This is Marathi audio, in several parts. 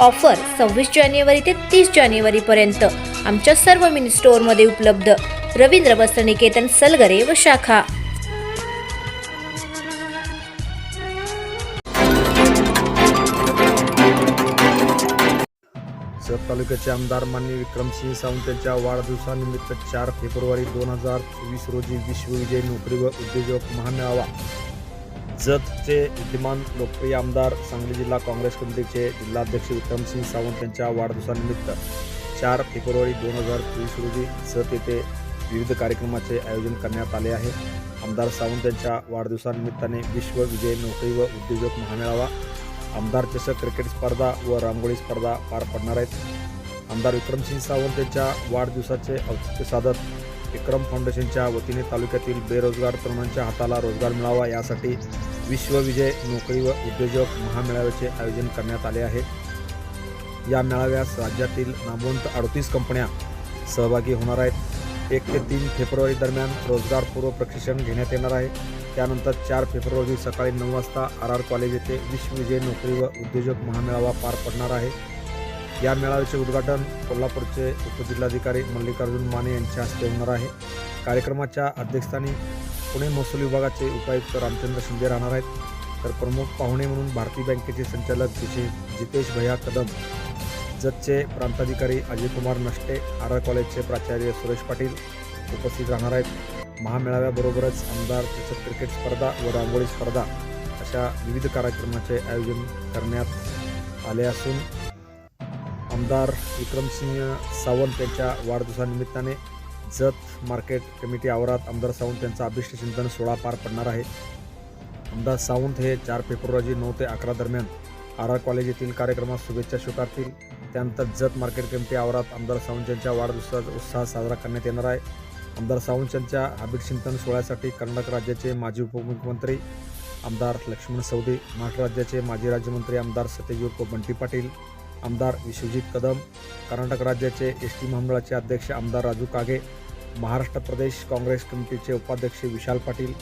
ऑफर सव्वीस जानेवारी ते तीस जानेवारीपर्यंत आमच्या सर्व मिनी स्टोअरमध्ये उपलब्ध. रवींद्र वस्त्रनिकेतन सलगरे व शाखा. जत तालुक्याचे आमदार मान्य विक्रमसिंह सावंत यांच्या वाढदिवसानिमित्त चार फेब्रुवारी दोन हजार चोवीस रोजी विश्वविजय नोकरी व उद्योजक महामेळावा जतचे विद्यमान लोकप्रिय आमदार सांगली जिल्हा काँग्रेस कमिटीचे जिल्हाध्यक्ष विक्रमसिंग सावंत यांच्या वाढदिवसानिमित्त चार फेब्रुवारी दोन हजार तेवीस रोजी जत येथे विविध कार्यक्रमाचे आयोजन करण्यात आले आहे. आमदार सावंत यांच्या वाढदिवसानिमित्ताने विश्वविजय नोकरी व उद्योजक महामेळावा आमदार चषक क्रिकेट स्पर्धा व रांगोळी स्पर्धा पार पडणार आहेत. आमदार विक्रमसिंग सावंत यांच्या वाढदिवसाचे औचित्य साधत विक्रम फाउंडेशनच्या वतीने तालुक्यातील बेरोजगार तरुणांच्या हाताला रोजगार मिळावा यासाठी विश्वविजय नोकरी व उद्योजक महामेळाव्याचे आयोजन करण्यात आले आहे. या मेळाव्यास राज्यातील नामवंत अडतीस कंपन्या सहभागी होणार आहेत. एक ते तीन फेब्रुवारी दरम्यान रोजगारपूर्व प्रशिक्षण घेण्यात येणार आहे. त्यानंतर चार फेब्रुवारी सकाळी नऊ वाजता आर आर कॉलेज येथे विश्वविजय नोकरी व उद्योजक महामेळावा पार पडणार आहे. या मेळाव्याचे उद्घाटन कोल्हापूरचे उपजिल्हाधिकारी मल्लिकार्जुन माने यांच्या हस्ते होणार आहे. कार्यक्रमाच्या अध्यक्षस्थानी पुणे महसूल विभागाचे उपायुक्त रामचंद्र शिंदे राहणार आहेत. तर प्रमुख पाहुणे म्हणून भारतीय बँकेचे संचालक जिथे जितेश भैया कदम जतचे प्रांताधिकारी अजय कुमार नष्टे आर आर कॉलेजचे प्राचार्य सुरेश पाटील उपस्थित राहणार आहेत. महामेळाव्याबरोबरच आमदार चषक क्रिकेट स्पर्धा व रांगोळी स्पर्धा अशा विविध कार्यक्रमाचे आयोजन करण्यात आले असून आमदार विक्रमसिंह सावंत यांच्या वाढदिवसानिमित्ताने जत मार्केट कमिटी आवारात आमदार सावंत यांचा अभिष्ट चिंतन सोहळा पार पडणार आहे. आमदार सावंत हे चार फेब्रुवारी नऊ ते अकरा दरम्यान आर आर कॉलेज येथील कार्यक्रमात शुभेच्छा स्वीकारतील. त्यानंतर जत मार्केट कमिटी आवारात आमदार सावंत यांच्या वाढदिवसाचा उत्साह साजरा करण्यात येणार आहे. आमदार सावंत यांच्या अभिट चिंतन सोहळ्यासाठी कर्नाटक राज्याचे माजी उपमुख्यमंत्री आमदार लक्ष्मण सौदे महाराष्ट्र राज्याचे माजी राज्यमंत्री आमदार सत्यजी बंटी पाटील आमदार विश्वजित कदम कर्नाटक राज्याचे एस टी महामंडळाचे अध्यक्ष आमदार राजू कागे महाराष्ट्र प्रदेश काँग्रेस कमिटीचे उपाध्यक्ष विशाल पाटील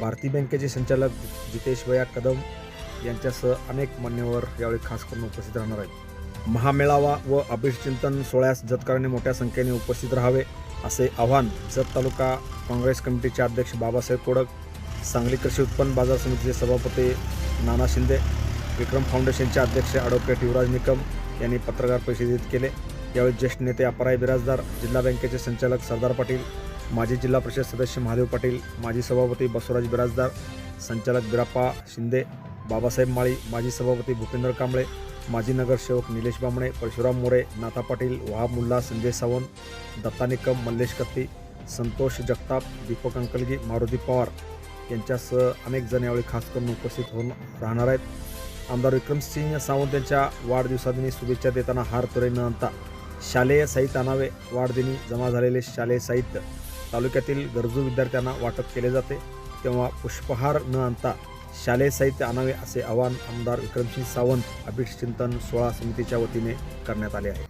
भारतीय बँकेचे संचालक जितेश वया कदम यांच्यासह अनेक मान्यवर यावेळी खास करून उपस्थित राहणार आहेत. महामेळावा व अभिषचिंतन सोहळ्यास जतकरांनी मोठ्या संख्येने उपस्थित राहावे असे आवाहन जत तालुका काँग्रेस कमिटीचे अध्यक्ष बाबासाहेब कोडक सांगली कृषी उत्पन्न बाजार समितीचे सभापती नाना शिंदे विक्रम फाउंडेशनचे अध्यक्ष ॲडव्होकेट युवराज निकम यांनी पत्रकार परिषदेत केले. यावेळी ज्येष्ठ नेते अपराय बिराजदार जिल्हा बँकेचे संचालक सरदार पाटील माजी जिल्हा परिषद सदस्य महादेव पाटील माजी सभापती बसवराज बिराजदार संचालक बिराप्पा शिंदे बाबासाहेब माळी माजी सभापती भूपेंद्र कांबळे माजी नगरसेवक निलेश बांबणे परशुराम मोरे नाथा पाटील वहाब मुल्ला संजय सावंत दत्ता निकम मल्लेश कत्ती संतोष जगताप दीपक अंकलगी मारुती पवार यांच्यासह अनेक जण यावेळी खास करून उपस्थित होऊन राहणार आहेत. आमदार विक्रमसिंह सावंत यांच्या वाढदिवसादिनी शुभेच्छा देताना हार तुरे न आणता शालेय साहित्य आणावे वाढदिनी जमा झालेले शालेय साहित्य तालुक्यातील गरजू विद्यार्थ्यांना वाटप केले जाते. तेव्हा पुष्पहार न आणता शालेय साहित्य आणावे असे आवाहन आमदार विक्रमसिंह सावंत अभिष चिंतन सोळा समितीच्या वतीने करण्यात आले आहे.